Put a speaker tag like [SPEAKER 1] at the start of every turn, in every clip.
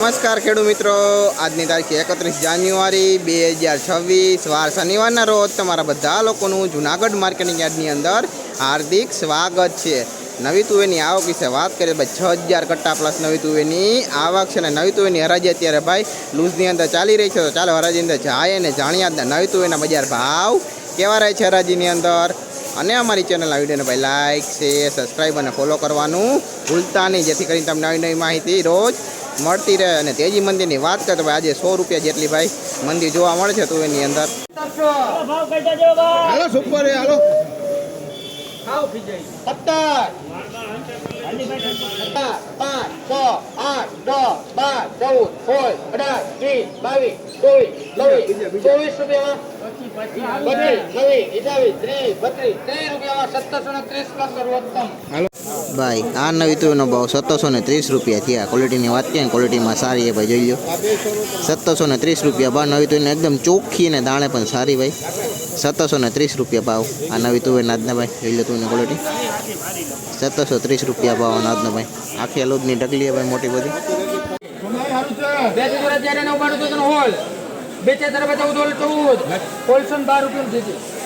[SPEAKER 1] નમસ્કાર ખેડૂત મિત્રો. આજની તારીખ એકત્રીસ જાન્યુઆરી બે હજાર છવ્વીસ, વાર શનિવારના રોજ તમારા બધા લોકોનું જુનાગઢ માર્કેટિંગ યાર્ડની અંદર હાર્દિક સ્વાગત છે. નવી તુવેરની આવક વિશે વાત કરીએ, ભાઈ, છ હજાર કટ્ટા પ્લસ નવી તુવેરની આવક છે અને નવી તુવેરની હરાજી અત્યારે, ભાઈ, લૂઝની અંદર ચાલી રહી છે. તો ચાલો હરાજી અંદર જાય અને જાણીએ આજના નવી તુવેરના બજાર ભાવ કેવા રહે છે હરાજીની અંદર. અને અમારી ચેનલના વિડીયોને, ભાઈ લાઇક શેર સબસ્ક્રાઈબ અને ફોલો કરવાનું ભૂલતા નહીં. જેથી કરીને તમને નવી નવી માહિતી રોજ મળતી રહે અને તેજી મંદિરની વાત કરીએ તો ભાઈ આજે સો રૂપિયા જેટલી ભાઈ મંદિર જોવા મળે છે તું એની અંદર. હાલો સુપર હાલો.
[SPEAKER 2] સત્તરસો ને ત્રીસ સર્વોત્તમ
[SPEAKER 1] ભાઈ, આ નવી તુવેરનો ભાવ સત્તરસો ને ત્રીસ રૂપિયા થયા. ક્વોલિટીની વાત કરીએ ને ક્વોલિટીમાં સારી એ ભાઈ, જોઈ લો સત્તરસો ને ત્રીસ રૂપિયા ભાવ, નવી તુવેરને એકદમ ચોખ્ખી અને દાણે પણ સારી ભાઈ. સત્તરસો ને ત્રીસ રૂપિયા ભાવ, આ નવી તુવેરના આજના ભાઈ. જોઈ લો તુવેરની ક્વોલિટી સત્તરસો ત્રીસ રૂપિયા ભાવ આજનો ભાઈ. આખી અલુદની ઢગલી છે ભાઈ, મોટી બધી.
[SPEAKER 2] બે ચાર ચૌદ ચૌદ. હોલસો બાર રૂપિયા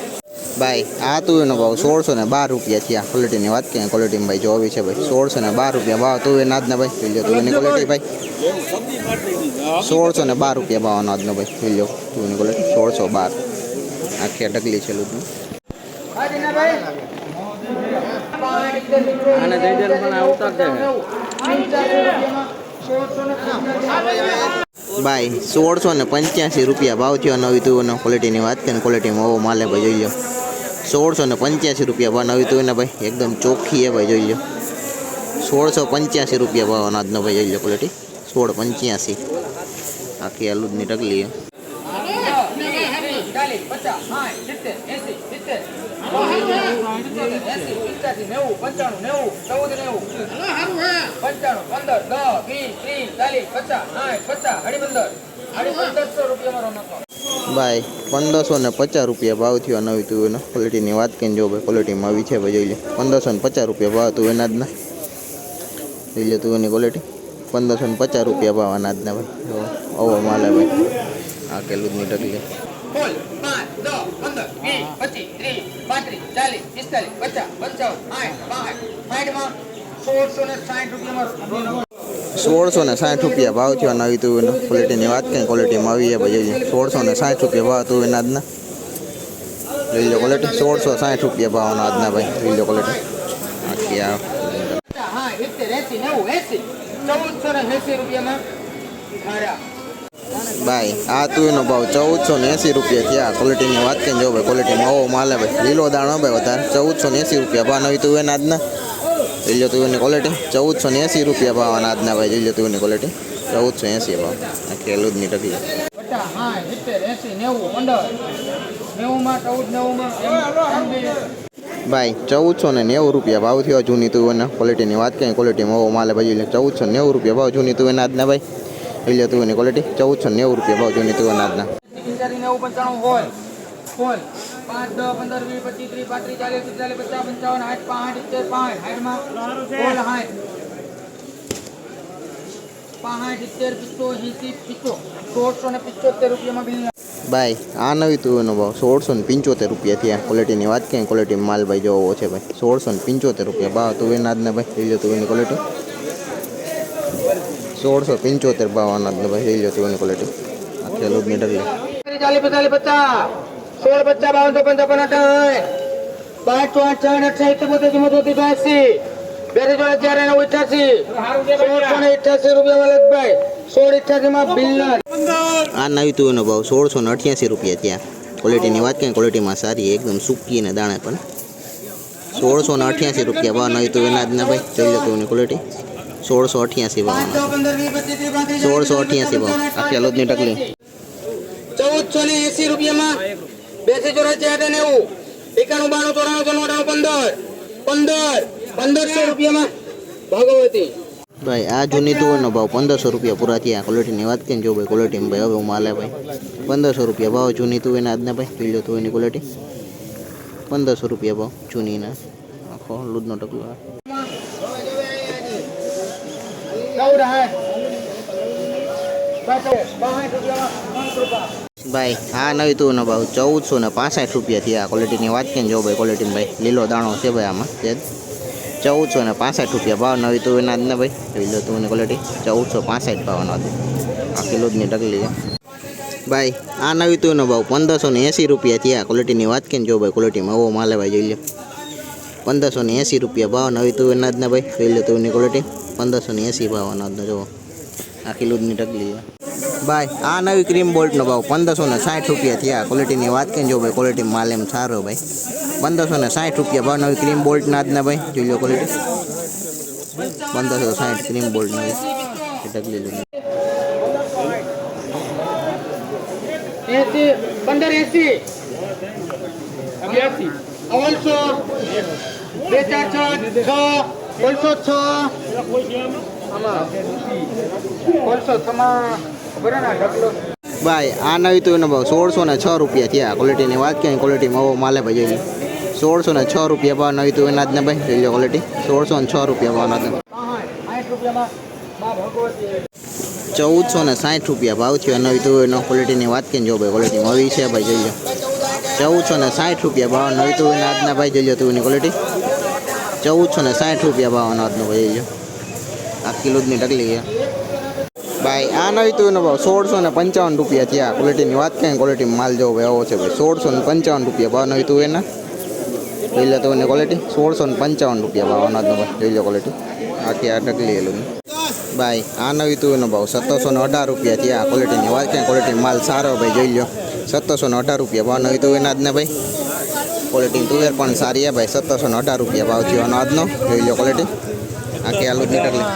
[SPEAKER 1] ભાઈ આ તુવેરનો ભાવ સોળસો ને બાર રૂપિયા થયા. ક્વોલિટીની વાત કરીએ ક્વોલિટીમાં ભાઈ જોવી છે ભાઈ. સોળસો ને બાર રૂપિયા ભાવ. તુવેર નાદના ભાઈ જોઈ લો તુવેરની ક્વોલિટી ભાઈ. સોળસો ને બાર રૂપિયા ભાવનો આજનો ભાઈ. જોઈ લો તુવેરની ક્વોલિટી સોળસો બાર. આખી ડગલી છે લૂટનું
[SPEAKER 3] આને દઈ દે પણ
[SPEAKER 1] ભાઈ સોળસો ને પંચ્યાસી રૂપિયા ભાવ થયો નવી તુવેરનો ક્વોલિટીની વાત કરીને ક્વોલિટીમાં ઓવો માલે ભાઈ જોઈ લો. સોળસો ને પંચ્યાસી રૂપિયા ભાવ નવી એના ભાઈ એકદમ ચોખ્ખી એ ભાઈ જોઈ લો સોળસો પંચ્યાસી રૂપિયા ભાવ અનાજનો ભાઈ જોઈ લો ક્વોલિટી સોળ પંચ્યાસી આખી આલુદની
[SPEAKER 2] ટકલી પંચાણું પંદર દસ વીસ ત્રીસ ચાલીસ પચાસ સાઠ પચાસ અઢી પંદર અઢી પંદરસો રૂપિયા મારો નફો
[SPEAKER 1] ભાઈ, પંદરસો ને પચાસ રૂપિયા ભાવ થયો નવી તુવેરનો ક્વોલિટીની વાત કરીને જો ભાઈ ક્વોલિટીમાં આવી છે ભાઈ, જોઈ લે. પંદરસો ને પચાસ રૂપિયા ભાવ તું એના જના જોઈ લો તુવેરની ક્વોલિટી પંદરસો ને પચાસ રૂપિયા ભાવ અનાજના ભાઈ. જો ઓવો માલે ભાઈ. આ કેલુદની
[SPEAKER 2] જ નહીં ટકી સાઠ ને
[SPEAKER 1] સોળસો ને સાઠ રૂપિયા ભાવ થયો નવી તુવેરનો ક્વોલિટીની વાત કરીને ક્વોલિટીમાં આવી ભાઈ જોઈ સોળસો ને સાઠ રૂપિયા ભાવ તુવેરના આજના. લઈ લો ક્વોલિટી સોળસો સાઠ રૂપિયા ભાવના આજના ભાઈ લઈ લો ક્વોલિટી આખી આ. ભાઈ આ તુવેરનો ભાવ ચૌદસો ને એંસી રૂપિયા થયા. ક્વોલિટીની વાત કરીને જો ભાઈ ક્વોલિટીમાં ઓવો માલે ભાઈ. લીલો દાણો ભાઈ વધારે. ચૌદસો ને એંસી રૂપિયા ભાવ નવી એના આજના. જોઈ લો તુવેરની ક્વોલિટી ચૌદસો ને એંસી રૂપિયા ભાવ આજના ભાઈ જોઈ લો તુવેરની ક્વોલિટી ચૌદસો એંસી ભાવ આખી અલુદની
[SPEAKER 2] નેવુંમાં
[SPEAKER 1] ભાઈ ચૌદસો ને નેવું રૂપિયા ભાવ થયો જૂની તુવેરના ક્વોલિટીની વાત કરીએ ક્વોલિટીમાં હોવો માલે ભાઈ એટલે ચૌદસો નેવું રૂપિયા ભાવ જૂની તુવેરના આજના ભાઈ જોઈ લો તુવેરની ક્વોલિટી ચૌદસો નેવું રૂપિયા ભાવ જૂની તુવેરના આજના
[SPEAKER 2] પાંચ દસ પંદર વીસ પચીસ ત્રીસ પાંત્રીસ ચાલીસ પિસ્તાલીસ પચાસ પંચાવન આઠ પાંચ ઇત્તેર પાંચ સાઠમાં સાઠ પાંચ સિત્તેર પિસ્તો એસી પિસ્તો સોળસો ને પિચોતેર રૂપિયામાં બિલ
[SPEAKER 1] ભાઈ આ નવી તુવેરનો ભાવ. સોળસો ને પંચોતેર રૂપિયા થયા. ક્વોલિટીની વાત કરીએ ક્વોલિટી માલ ભાઈ જોવો છે ભાઈ. સોળસો ને પંચોતેર રૂપિયા. ભાવ તુવેરના ને ભાઈ જોઈ લો તુવેરની ક્વોલિટી સોળસો પંચોતેર ભાવ અનાજનો ભાઈ જોઈ લો તુવેરની ક્વોલિટી ઢગલી.
[SPEAKER 2] ચાલીસ પિસ્તાલીસ પચાસ. સોળ પચાસ બાવનસો પંચાવન અઠાવન પાંચ પાંચ ચાર બોતેર ચુમ્મોતેર એસી બેરી જોડે ચાર નવ અઠાસી સોળસો ને રૂપિયા રૂપિયામાં ભાઈ સોળ અઠાસી માં બિલ્લર
[SPEAKER 1] આ નવી એનો ભાવ સોળસો ને અઠ્યાસી રૂપિયા ત્યાં ક્વોલિટીની વાત કરીએ ક્વોલિટીમાં સારી એકદમ સૂકી અને દાણે પણ સોળસો ને અઠ્યાસી રૂપિયા ભાવ નવી જ આજના ભાઈ જોઈ લો તુવેરની ક્વોલિટી સોળસો અઠ્યાસી ભાવ સોળસો અઠ્યાસી ભાવ આખી અલુદની ટકલી
[SPEAKER 2] ચૌદસો ને એસી રૂપિયામાં બેસી ચોરાસી આઠ નેવું. એકાણું બાણું ચોરાણું ચોરાણું અઠાણું પંદર. પંદર. પંદરસો રૂપિયામાં ભાગવતી.
[SPEAKER 1] ભાઈ આ જૂની તુવરનો ભાવ પંદરસો રૂપિયા પૂરા થયા. ક્વોલિટીની વાત કરીને જો ભાઈ ક્વોલિટીમાં ભાઈ હવે હું માલે ભાઈ. પંદરસો રૂપિયા ભાવ જૂની તુવેરના આજના ભાઈ પીલો તુવેરની ક્વોલિટી પંદરસો રૂપિયા ભાવ જૂનીના. આખો લૂદનો ટકલો
[SPEAKER 2] ચૌદ હાથ બાસઠ રૂપિયામાં પાંચ રૂપિયા.
[SPEAKER 1] ભાઈ, આ નવી તુવેરનો ભાવ ચૌદસો ને પાસઠ રૂપિયા થયા ક્વોલિટીની વાત કે જો ભાઈ ક્વોલિટી ભાઈ, લીલો દાણો છે ભાઈ આમાં તે ચૌદસો ને પાસઠ રૂપિયા ભાવ, નવી તું એના જ ને ભાઈ, લીલો તુંની ક્વોલિટી ચૌદસો પાસઠ ભાવનો હતો. આ કિલો જની ટકલી છે. ભાઈ, આ નવી તુવેરનો ભાવ, પંદરસો ને એંસી રૂપિયા થયા ક્વોલિટીની વાત કે જો ભાઈ ક્વોલિટીમાં એવો માલે ભાઈ, જોઈ લો પંદરસો ને એંસી રૂપિયા ભાવ, નવી તું એના જ ને ભાઈ, જોઈ લો તુવેરની ક્વોલિટી પંદરસો ને એંસી ભાવનો ને જુઓ આ કિલો જની ટકલી છે. ભાઈ આ નવી ક્રીમ બોલ્ટનો ભાવ પંદરસો ને સાઠ રૂપિયા થયા. ક્વોલિટીની વાત કરીને જો ભાઈ ક્વોલિટી માલ એમ સારો ભાઈ. પંદરસો ને સાઠ રૂપિયા ભાવ નવી ક્રીમ બોલ્ટના જ ને ભાઈ. જોઈ લો ક્વોલિટી પંદરસો સાઠ ક્રીમ બોલ્ટની ઢગલી
[SPEAKER 2] એસી પંદર એસી. અવલસો બે ચાર છ છ. બોલસો છ. બોલસો છમાં
[SPEAKER 1] ભાઈ, આ નવી તો એનો ભાવ સોળસો ને છ રૂપિયા થયા ક્વોલિટીની વાત ક્યાંય ક્વોલિટીમાં ઓવો માલે ભાઈ જોઈ સોળસો ને છ રૂપિયા ભાવ નવી તો એના જ ને ભાઈ, જોઈ લો ક્વોલિટી સોળસો ને છ રૂપિયા ભાવના ચૌદસો ને સાઠ રૂપિયા ભાવ થયો નવી તો એનો ક્વોલિટીની વાત કરીને જો ભાઈ ક્વોલિટીમાં આવી છે ભાઈ, જોઈ લો. ચૌદસો ને સાઠ રૂપિયા ભાવ નવી તો એના આજના ભાઈ, જોઈ લો તું એની ક્વોલિટી ચૌદસો ને સાઠ રૂપિયા ભાવ અનાજનો ભાઈ, જોઈ લો. આ કિલો ની ટકલી છે. ભાઈ આ નવી તો એનો ભાવ સોળસો ને પંચાવન રૂપિયા થયા ક્વોલિટીની વાત કરીએ ક્વોલિટી માલ જોવો ભાઈ આવો છે ભાઈ? સોળસો ને પંચાવન રૂપિયા ભાવ નવી તું એના. જોઈ લે તો એની ક્વોલિટી સોળસો ને પંચાવન રૂપિયા ભાવ અનાજનો ભાઈ જોઈ લો ક્વોલિટી આખી આ ટકલી એલું ભાઈ આ નવી તુવેરનો ભાવ સત્તરસો ને અઢાર રૂપિયા થયા ક્વોલિટીની વાત કરીએ ક્વોલિટી માલ સારો ભાઈ, જોઈ લો સત્તરસો ને અઢાર રૂપિયા ભાવ નવી તુવેરના જ ને ભાઈ. ક્વોલિટી તુવેર પણ સારી છે ભાઈ. સત્તરસો ને અઢાર રૂપિયા ભાવ થયો અનાજનો. જોઈ લો ક્વોલિટી આખી આલુ નીકળલી